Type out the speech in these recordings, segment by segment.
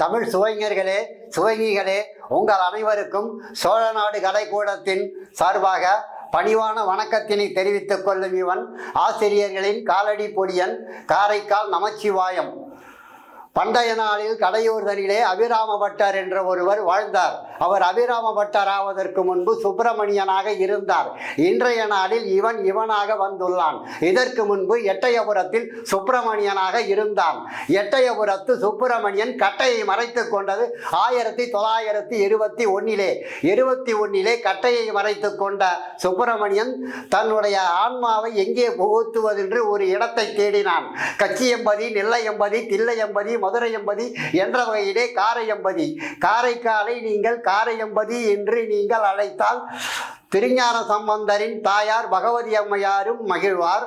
தமிழ் சுவைஞர்களே சுவைஞிகளே உங்கள் அனைவருக்கும் சோழ நாடு கலைக்கூடத்தின் சார்பாக பணிவான வணக்கத்தினை தெரிவித்துக் கொள்ளும் இவன் ஆசிரியர்களின் காலடி பொடியன் காரைக்கால் நமச்சிவாயம். பண்டைய நாளில் கடையூர்தனிலே அபிராம பட்டர் என்ற ஒருவர் வாழ்ந்தார். அவர் அபிராமபட்டர் ஆவதற்கு முன்பு சுப்பிரமணியனாக இருந்தார். இன்றைய நாளில் இவன் இவனாக வந்துள்ளான். இதற்கு முன்பு எட்டயபுரத்தில் சுப்பிரமணியனாக இருந்தான். எட்டயபுரத்து சுப்பிரமணியன் கட்டையை மறைத்து கொண்டது ஆயிரத்தி தொள்ளாயிரத்தி இருபத்தி ஒன்னிலே. இருபத்தி ஒன்னிலே கட்டையை மறைத்து கொண்ட சுப்பிரமணியன் தன்னுடைய ஆன்மாவை எங்கே புகுத்துவதென்று ஒரு இடத்தை தேடினான். கச்சியம்பதி நெல்லையம்பதி தில்லையம்பதி மதுரையம்பதி என்ற வகையிலே காரையம்பதி. காரைக்காலை நீங்கள் காரையம்பதி என்று நீங்கள் அழைத்தால் திருஞான சம்பந்தரின் தாயார் பகவதி அம்மையாரும் மகிழ்வார்.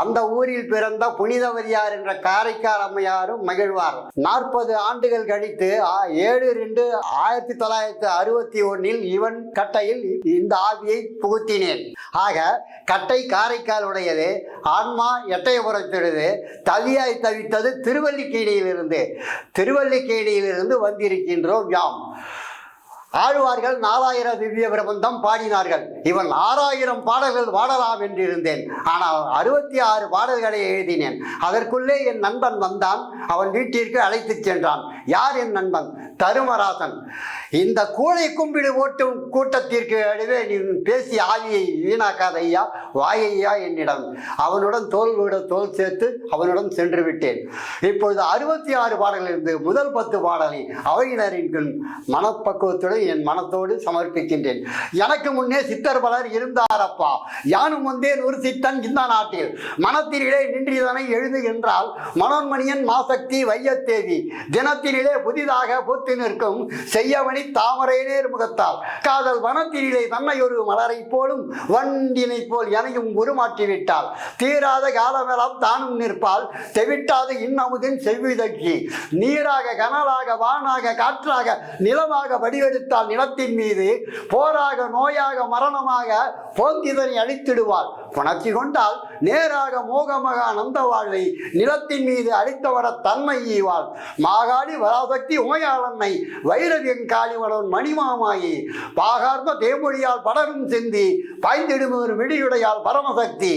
அந்த ஊரில் பிறந்த புனிதவதியார் என்ற காரைக்கால் அம்மையாரும் மகிழ்வார். நாற்பது ஆண்டுகள் கழித்து ஏழு ரெண்டு ஆயிரத்தி தொள்ளாயிரத்தி அறுபத்தி ஒன்னில் இவன் கட்டையில் இந்த ஆவியை புகுத்தினேன். ஆக கட்டை காரைக்கால் உடையது ஆன்மா எட்டயபுரத்திடுது தவியாய் தவித்தது திருவல்லிக்கேணியிலிருந்து திருவல்லிக்கேணியிலிருந்து வந்திருக்கின்றோம் யாம். ஆழ்வார்கள் நாலாயிரம் திவ்ய பிரபந்தம் பாடினார்கள். இவன் ஆறாயிரம் பாடல்கள் பாடலாம் என்றிருந்தேன் ஆனால் அறுபத்தி ஆறு பாடல்களை எழுதினேன். அதற்குள்ளே என் நண்பன் வந்தான். அவன் வீட்டிற்கு அழைத்துச் சென்றான். யார் என் நண்பன்? தருமராசன் இந்த கூழை கும்பிடு ஓட்டும் கூட்டத்திற்கு நடுவே நீ பேசி ஆவியை வீணாக்காத ஐயா வாயையா என்னிடம். அவனுடன் தோல் தோல் சேர்த்து அவனுடன் சென்று விட்டேன். இப்பொழுது அறுபத்தி ஆறு பாடல்கள் இருந்து முதல் பத்து பாடலை அவையினரின் மனப்பக்குவத்துடன் என் மனத்தோடு சமர்ப்பிக்கின்றேன். எனக்கு முன்னே சித்தர் பலர் இருந்தாரப்பா யானும் வந்தேன் ஒரு சித்தன் இந்த நாட்டில். மனத்தினிலே நின்றிதனை எழுதுகின்றால் மனோன்மணியன் மாசக்தி வையத்தேவி. தினத்தினிலே புதிதாக பூத்து நிற்கும் செய்யமணி தாமரை நேர் முகத்தால் காதல் வனத்தினிலே தன்னை ஒரு மலரை போலும் வண்டினை போல் எனையும் உருமாற்றி விட்டால் தீராத காலமெல்லாம் தானும் நிற்பால் தெவிட்டாத இன்னமுதின் செவ்விதழ்ச்சி நீராக கனலாக வானாக காற்றாக நிலமாக வடிவெடுத்தால் நிலத்தின் மீது. போராக நோயாக மரணமாக போந்திதனை அழித்திடுவாள். புணர்ச்சி கொண்டால் நேராக மோகமகா நந்த வாழ்வை நிலத்தின் மீது அழித்தவர தன்மை ஈவாள். மாகாளி வராசக்தி உமையாளன் உமையாளன்னை வைரவியன் காளிவளவன் மணிமாமாயி. பாகார்ந்த தேமொழியால் படரும் செந்தி பாய்ந்திடுமோர் விடியுடையால் பரமசக்தி.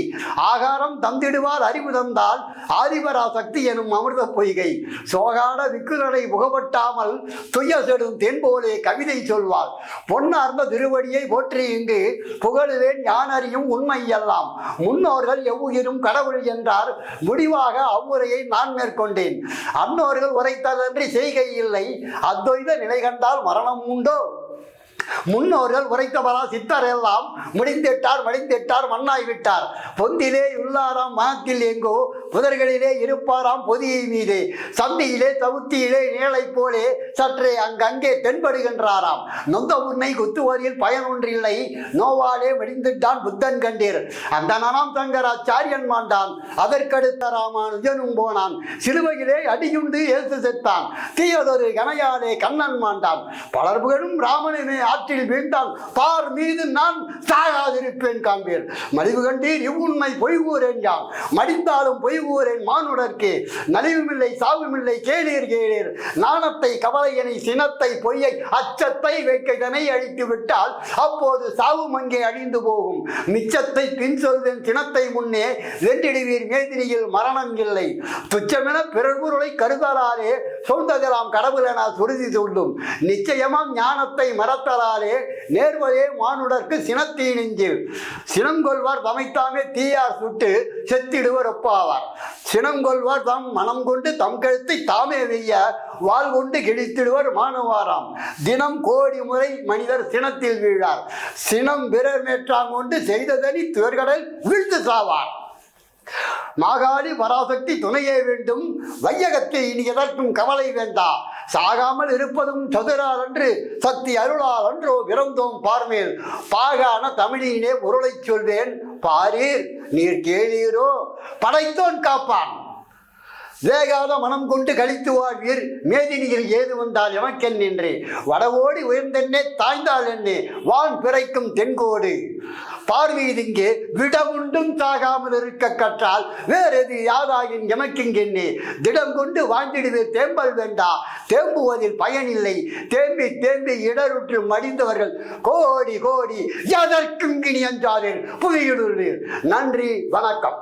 ஆகாரம் தந்திடுவார் அறிவு தந்தால் ஆதிபராசக்தி எனும் அமிர்த பொய்கை. சோகாட விக்குதலை புகப்பட்டாமல் துய்ய செடும் தென்போலே கவிதை சொல்வாள். பொன்னார்ந்த திருவடியை போற்றி இங்கு புகழுவேன் யானறியும் உண்மை எல்லாம். முன்னோர்கள் எவ்வுயிரும் கடவுள் என்றார். முடிவாக அவ்வுரையை நான் மேற்கொண்டேன். அன்னோர்கள் உரைத்ததன்றி செய்கை இல்லை. அத்வைத நிலை கண்டால் மரணம் உண்டோ? முன்னோர்கள் உரைத்தவரா சித்தர் எல்லாம் முடிந்திட்டார் மடிந்திட்டார் மண்ணாய் விட்டார். பொந்திலே உள்ளாராம் மனத்தில் எங்கோ புதர்களிலே இருப்பாராம் பொதியை மீதே. சந்தியிலே சவுத்தியிலே நிழலை போலே சற்றே அங்கங்கே தென்படுகின்றாராம். நொந்த உன்னை குத்துவரில் பயன் ஒன்றில்லை நோவாலே வடிந்துட்டான் புத்தன் கண்டீர். அந்த நனாம் தங்கராச்சாரியன் மாண்டான். அதற்கடுத்த ராமானுஜனும் போனான். சிலுவையிலே அடியுண்டு ஏசு செத்தான். தீயதொரு கனையாலே கண்ணன் மாண்டான். பலர் புகழும் ஆற்றில் வீழ்ந்தான். பார் மீது நான் சாகாதிருப்பேன் காண்பீர். மலிவு கண்டீர் இவ்வுண்மை பொய் கூறேன் மடிந்தாலும் பொய் கூறேன் மானுடற்கு நலிவுமில்லை சாவுமில்லை கேளீர் கேளீர். நாணத்தை கவலையனை சினத்தை பொய்யை அச்சத்தை வேட்கைதனை அழித்து விட்டால் அப்போது சாவும் அங்கே அழிந்து போகும். மிச்சத்தை பின் சொல்வன் சினத்தை முன்னே வென்றிடுவீர் மேதினியில் மரணம் இல்லை. துச்சமென பிறர் பொருளை கருதலாலே சொல்தகலாம் கடவுளென சுருதி சொல்லும். நிச்சயமாம் ஞானத்தை மறத்தலாலே நேர்வதே மானுடர்க்கு சினத்தீ நெஞ்சில் சினங்கொள்வார் தமைத்தாமே தீயார் சுட்டு செத்திடுவர் ஒப்பாவார். சினங்கொள்வார் தம் மனம் கொண்டு தம் கழுத்தை தாமே வெய்ய வாள் கொண்டு கிழித்திடுவர் மானுவாராம். தினம் கோடி முறை மனிதர் சினத்தில் வீழார். சினம் பிறர் மேற்றாங் கொண்டு செய்ததனி துவர்கடல் வீழ்ந்து சாவார். மாகாளி பராசக்தி துணையே வேண்டும். வையகத்தை இனி எதற்கும் கவலை வேண்டா. சாகாமல் இருப்பதும் சதுரால் அன்று சக்தி அருளால் அன்றோ விரந்தோம் பார்மேல். பாகான தமிழினே பொருளைச் சொல்வேன். பாரீர் நீர் கேளீரோ? படைத்தோன் காப்பான். வேகாத மனம் கொண்டு கழித்து வாழ்வீர். மேதினியில் ஏது வந்தால் எமக்கென் நின்றே. வடவோடி உயர்ந்தென்னே தாய்ந்தால் என்னே. வான் பிறைக்கும் தென்கோடு. பார்வையிதிங்கே விடமுண்டும் தாகாமல் இருக்க கற்றால் வேறெது யாதாயின் எமக்கிங்கென்னே திடம் கொண்டு வாழ்ந்திடுவே தேம்பல் வேண்டா. தேம்புவதில் பயனில்லை. தேம்பி தேம்பி இடருற்று மடிந்தவர்கள் கோடி கோடி எதற்கும் இனி அஞ்சாதேன் நன்றி வணக்கம்.